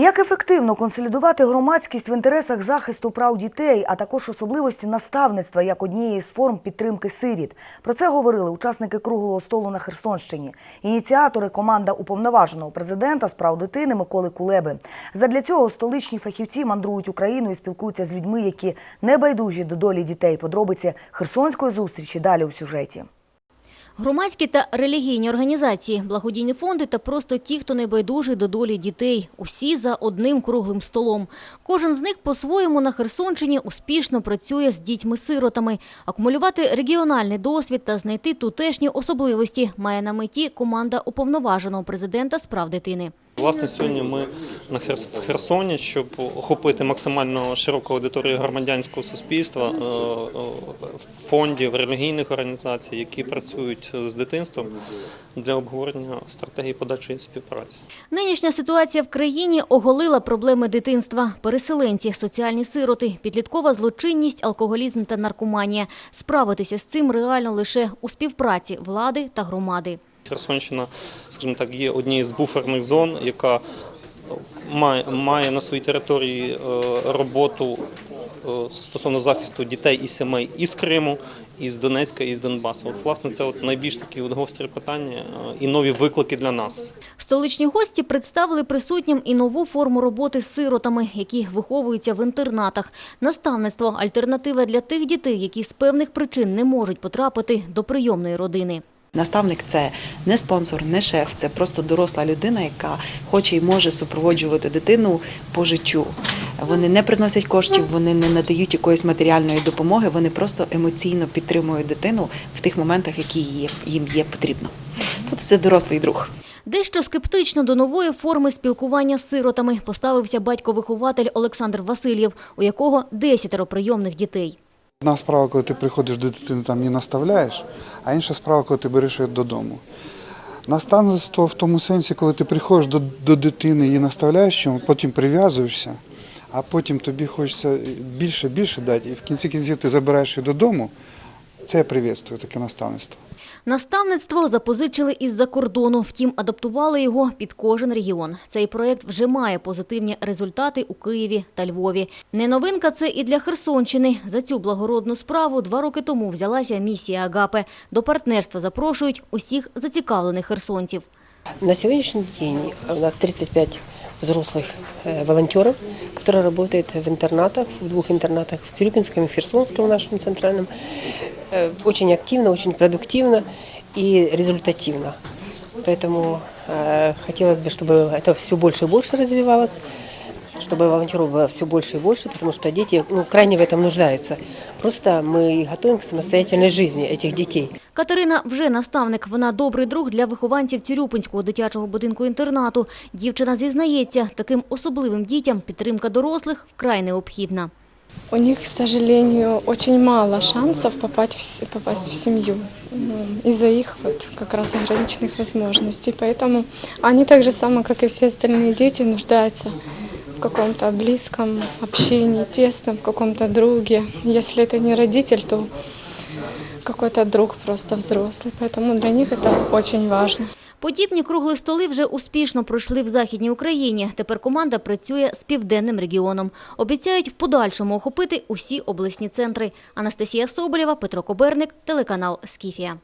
Як ефективно консолідувати громадськість в інтересах захисту прав дітей, а також особливості наставництва як однієї з форм підтримки сиріт. Про це говорили учасники круглого столу на Херсонщині. Ініціатори команда уповноваженого президента з прав дитини Миколи Кулеби. Задля цього столичні фахівці мандрують Україною і спілкуються з людьми, які не байдужі до долі дітей. Подробиці херсонської зустрічі далі у сюжеті. Громадські та релігійні організації, благодійні фонди та просто ті, хто не байдужий до долі дітей. Усі за одним круглим столом. Кожен з них по-своєму на Херсонщині успішно працює з дітьми-сиротами. Акумулювати регіональний досвід та знайти тутешні особливості має на меті команда уповноваженого президента справ дитини. Власне, сьогодні ми в Херсоні, щоб охопити максимально широку аудиторію громадянського суспільства, е, е, фондів, релігійних організацій, які працюють з дитинством для обговорення стратегії подальшої співпраці. Нинішня ситуація в країні оголила проблеми дитинства. Переселенці, соціальні сироти, підліткова злочинність, алкоголізм та наркоманія. Справитися з цим реально лише у співпраці влади та громади. Херсонщина, скажімо так, є однією з буферних зон, яка має, має на своїй території е, роботу е, стосовно захисту дітей і сімей із Криму, із Донецька, і з Донбасу. От, власне, це от найбільш такі от гострі питання е, і нові виклики для нас. Столичні гості представили присутнім і нову форму роботи з сиротами, які виховуються в інтернатах. Наставництво – альтернатива для тих дітей, які з певних причин не можуть потрапити до прийомної родини. Наставник це не спонсор, не шеф, це просто доросла людина, яка хоче і може супроводжувати дитину по життю. Вони не приносять коштів, вони не надають якоїсь матеріальної допомоги, вони просто емоційно підтримують дитину в тих моментах, які їм є потрібно. Тут це дорослий друг. Дещо скептично до нової форми спілкування з сиротами поставився батько-вихователь Олександр Васильєв, у якого десятеро прийомних дітей. Одна справа, коли ти приходиш до дитини там і наставляєш, а інша справа, коли ти береш її додому. Наставництво в тому сенсі, коли ти приходиш до, до дитини і наставляєш потім прив'язуєшся, а потім тобі хочеться більше більше дати, і в кінці кінців ти забираєш її додому. Це я привітствую таке наставництво. Наставництво запозичили із-за кордону, втім адаптували його під кожен регіон. Цей проект вже має позитивні результати у Києві та Львові. Не новинка це і для Херсонщини. За цю благородну справу два роки тому взялася місія Агапе. До партнерства запрошують усіх зацікавлених херсонців. На сегодняшний день у нас 35 взрослых э, волонтеров, которые работают в интернатах, в двух интернатах, в Тюрюпинском и в Херсонском нашем центральном. Э, Очень активно, очень продуктивно и результативно. Поэтому э, хотелось бы, чтобы это все больше и больше развивалось, чтобы волонтеров было все больше и больше, потому что дети ну, крайне в этом нуждаются. Просто мы готовим к самостоятельной жизни этих детей. Катерина вже наставник. Вона добрий друг для вихованців Цюрюпинського дитячого будинку-інтернату. Дівчина зізнається, таким особливим дітям підтримка дорослих вкрай необхідна. У них, к сожалению, очень мало шансов попасть в, с- попасть в семью м, из-за их вот как раз ограниченных возможностей. Поэтому они так же само, как и все остальные дети, нуждаются в каком-то близком общении, тесном, в каком-то друге. Если это не родитель, то какой-то друг просто взрослый. Поэтому для них это очень важно. Подібні кругли столи вже успішно пройшли в Західній Україні. Тепер команда працює з південним регіоном. Обіцяють в подальшому охопити усі обласні центри. Анастасія Соболєва, Петро Коберник, телеканал «Скіфія».